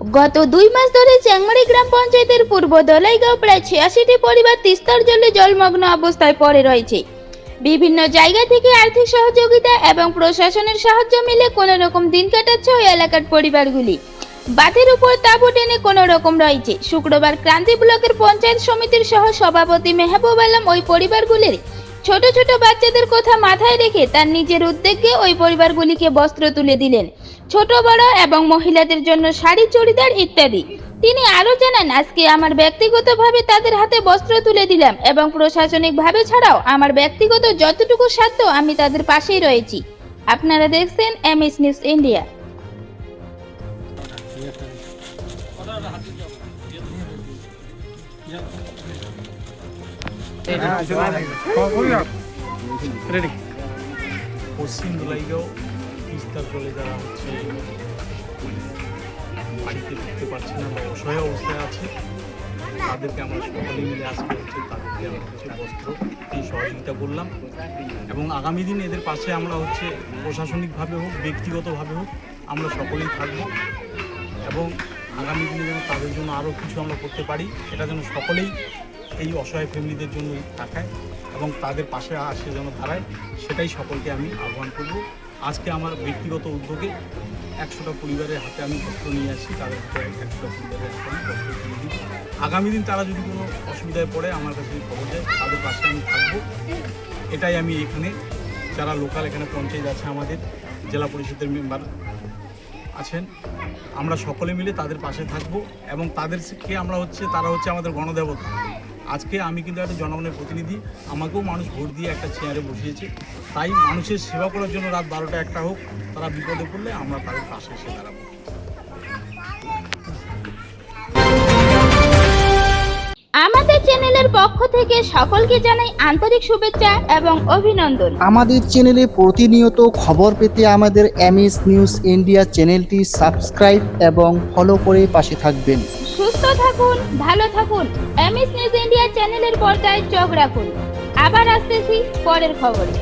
গত দুই মাস ধরে চ্যাংমারি গ্রাম পঞ্চায়েতের পূর্ব দলাইগাঁও প্রায় ছিয়াশিটি পরিবার তিস্তার জলে জলমগ্ন অবস্থায় পড়ে রয়েছে। বিভিন্ন জায়গা থেকে আর্থিক সহযোগিতা এবং প্রশাসনের সাহায্য মিলে কোনো রকম দিন কাটাচ্ছে ওই এলাকার পরিবারগুলি। বাঁধের উপর তাঁবু টেনে কোনো রকম রয়েছে। শুক্রবার ক্রান্তি ব্লকের পঞ্চায়েত সমিতির সহ সভাপতি মেহবুব আলম ওই পরিবারগুলির ছোট ছোট বাচ্চাদের কথা মাথায় রেখে তার নিজের উদ্যোগে ওই পরিবারগুলিকে বস্ত্র তুলে দিলেন। ছোট, বড় এবং মহিলাদের জন্য শাড়ি, চুড়িদার ইত্যাদি। তিনি আরও জানান, আজকে আমার ব্যক্তিগতভাবে তাদের হাতে বস্ত্র তুলে দিলাম এবং প্রশাসনিকভাবে ছাড়াও আমার ব্যক্তিগত যতটুকু সাধ্য আমি তাদের পাশেই রয়েছি। আপনারা দেখছেন এমএস নিউজ ইন্ডিয়া। পশ্চিম দোলাইগাঁও তিস্তার জলে যারা হচ্ছে বাড়িতে ফিরতে পারছে না বা অসহায় অবস্থায় আছে তাদেরকে আমরা সকলে মিলে আজকে হচ্ছে তাদেরকে আমরা হচ্ছে বস্ত্র সহযোগিতা করলাম এবং আগামী দিন এদের পাশে আমরা হচ্ছে প্রশাসনিকভাবে হোক, ব্যক্তিগতভাবে হোক, আমরা সকলেই থাকব। এবং আগামী দিনে যেন তাদের জন্য আরও কিছু আমরা করতে পারি এটা যেন সকলেই এই অসহায় ফ্যামিলিদের জন্য তাকায় এবং তাদের পাশে আসে যেন দাঁড়ায়, সেটাই সকলকে আমি আহ্বান করব। আজকে আমার ব্যক্তিগত উদ্যোগে একশোটা পরিবারের হাতে আমি বস্ত্র নিয়ে আসি, তাদের হাতে একশোটা পরিবারের হাতে আমি বস্ত্র তুলে দিই। আগামী দিন তারা যদি কোনো অসুবিধায় পড়ে, আমার কাছে যদি খবর দেয়, তাদের পাশে আমি থাকব। এটাই আমি এখানে, যারা লোকাল এখানে পঞ্চায়েত আছে আমাদের, জেলা পরিষদের মেম্বার আছেন, আমরা সকলে মিলে তাদের পাশে থাকব এবং তাদের তাদেরকে আমরা হচ্ছে, তারা হচ্ছে আমাদের গণদেবতা। আজকে আমি কিন্তু একটা জনগণের প্রতিনিধি। আমাকেও মানুষ ভোট দিয়ে একটা চেয়ারে বসিয়েছে। তাই মানুষের সেবা করার জন্য রাত বারোটা একটা হোক তারা বিপদে পড়লে আমরা তাদের পাশে এসে দাঁড়াবো। আমাদের চ্যানেলের পক্ষ থেকে সকলকে জানাই আন্তরিক শুভেচ্ছা এবং অভিনন্দন। আমাদের চ্যানেলে প্রতিনিয়ত খবর পেতে আমাদের এমএস নিউজ ইন্ডিয়া চ্যানেলটি সাবস্ক্রাইব এবং ফলো করে পাশে থাকবেন। সুস্থ থাকুন, ভালো থাকুন। এমএস নিউজ ইন্ডিয়া চ্যানেলের পর্দায় চোখ রাখুন। আবার আসতেছি পরের খবরে।